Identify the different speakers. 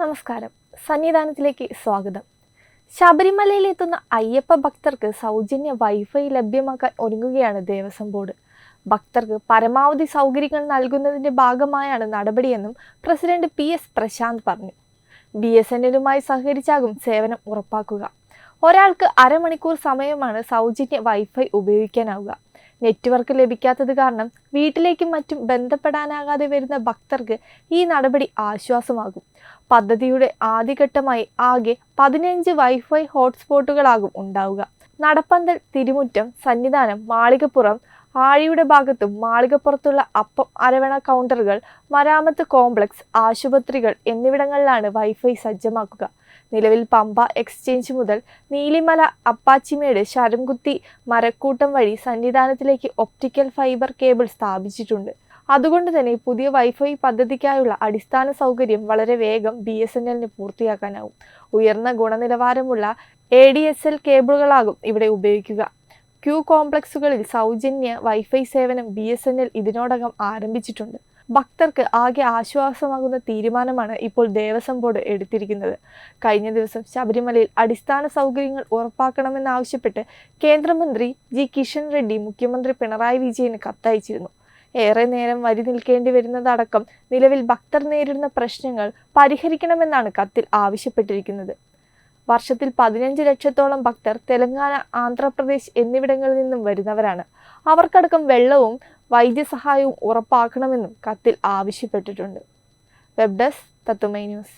Speaker 1: നമസ്കാരം. സന്നിധാനത്തിലേക്ക് സ്വാഗതം. ശബരിമലയിൽ എത്തുന്ന അയ്യപ്പ ഭക്തർക്ക് സൗജന്യ വൈഫൈ ലഭ്യമാക്കാൻ ഒരുങ്ങുകയാണ് ദേവസ്വം ബോർഡ്. ഭക്തർക്ക് പരമാവധി സൗകര്യങ്ങൾ നൽകുന്നതിന്റെ ഭാഗമായാണ് നടപടിയെന്നും പ്രസിഡന്റ് പി എസ് പ്രശാന്ത് പറഞ്ഞു. ബി എസ് എൻ എല്ലുമായി സഹകരിച്ചാകും സേവനം ഉറപ്പാക്കുക. ഒരാൾക്ക് അരമണിക്കൂർ സമയമാണ് സൗജന്യ വൈഫൈ ഉപയോഗിക്കാനാവുക. നെറ്റ്വർക്ക് ലഭിക്കാത്തത് കാരണം വീട്ടിലേക്കും മറ്റും ബന്ധപ്പെടാനാകാതെ വരുന്ന ഭക്തർക്ക് ഈ നടപടി ആശ്വാസമാകും. പദ്ധതിയുടെ ആദ്യഘട്ടമായി ആകെ പതിനഞ്ച് വൈഫൈ ഹോട്ട്സ്പോട്ടുകളാകും ഉണ്ടാവുക. നടപ്പന്തൽ തിരുമുറ്റം സന്നിധാനം മാളികപ്പുറം ആഴിയുടെ ഭാഗത്തും മാളികപ്പുറത്തുള്ള അപ്പം അരവണ കൗണ്ടറുകൾ മരാമത്ത് കോംപ്ലക്സ് ആശുപത്രികൾ എന്നിവിടങ്ങളിലാണ് വൈഫൈ സജ്ജമാക്കുക. നിലവിൽ പമ്പ എക്സ്ചേഞ്ച് മുതൽ നീലിമല അപ്പാച്ചിമേട് ശരംകുത്തി മരക്കൂട്ടം വഴി സന്നിധാനത്തിലേക്ക് ഒപ്റ്റിക്കൽ ഫൈബർ കേബിൾ സ്ഥാപിച്ചിട്ടുണ്ട്. അതുകൊണ്ട് തന്നെ പുതിയ വൈഫൈ പദ്ധതിക്കായുള്ള അടിസ്ഥാന സൗകര്യം വളരെ വേഗം ബി എസ് എൻ എല്ലിന് പൂർത്തിയാക്കാനാവും. ഉയർന്ന ഗുണനിലവാരമുള്ള എ ഡി എസ് എൽ കേബിളുകളാകും ഇവിടെ ഉപയോഗിക്കുക. ക്യൂ കോംപ്ലക്സുകളിൽ സൗജന്യ വൈഫൈ സേവനം ബി എസ് എൻ എൽ ഇതിനോടകം ആരംഭിച്ചിട്ടുണ്ട്. ഭക്തർക്ക് ആകെ ആശ്വാസമാകുന്ന തീരുമാനമാണ് ഇപ്പോൾ ദേവസ്വം ബോർഡ് എടുത്തിരിക്കുന്നത്. കഴിഞ്ഞ ദിവസം ശബരിമലയിൽ അടിസ്ഥാന സൗകര്യങ്ങൾ ഉറപ്പാക്കണമെന്നാവശ്യപ്പെട്ട് കേന്ദ്രമന്ത്രി ജി കിഷൻ റെഡ്ഡി മുഖ്യമന്ത്രി പിണറായി വിജയന് കത്തയച്ചിരുന്നു. ഏറെ നേരം വരി നിൽക്കേണ്ടി വരുന്നതടക്കം നിലവിൽ ഭക്തർ നേരിടുന്ന പ്രശ്നങ്ങൾ പരിഹരിക്കണമെന്നാണ് കത്തിൽ ആവശ്യപ്പെട്ടിരിക്കുന്നത്. വർഷത്തിൽ പതിനഞ്ച് ലക്ഷത്തോളം ഭക്തർ തെലങ്കാന ആന്ധ്രാപ്രദേശ് എന്നിവിടങ്ങളിൽ നിന്നും വരുന്നവരാണ്. അവർക്കടക്കം വെള്ളവും വൈദ്യസഹായവും ഉറപ്പാക്കണമെന്നും കത്തിൽ ആവശ്യപ്പെട്ടിട്ടുണ്ട്. വെബ് ഡെസ്ക് തത്തുമൈ ന്യൂസ്.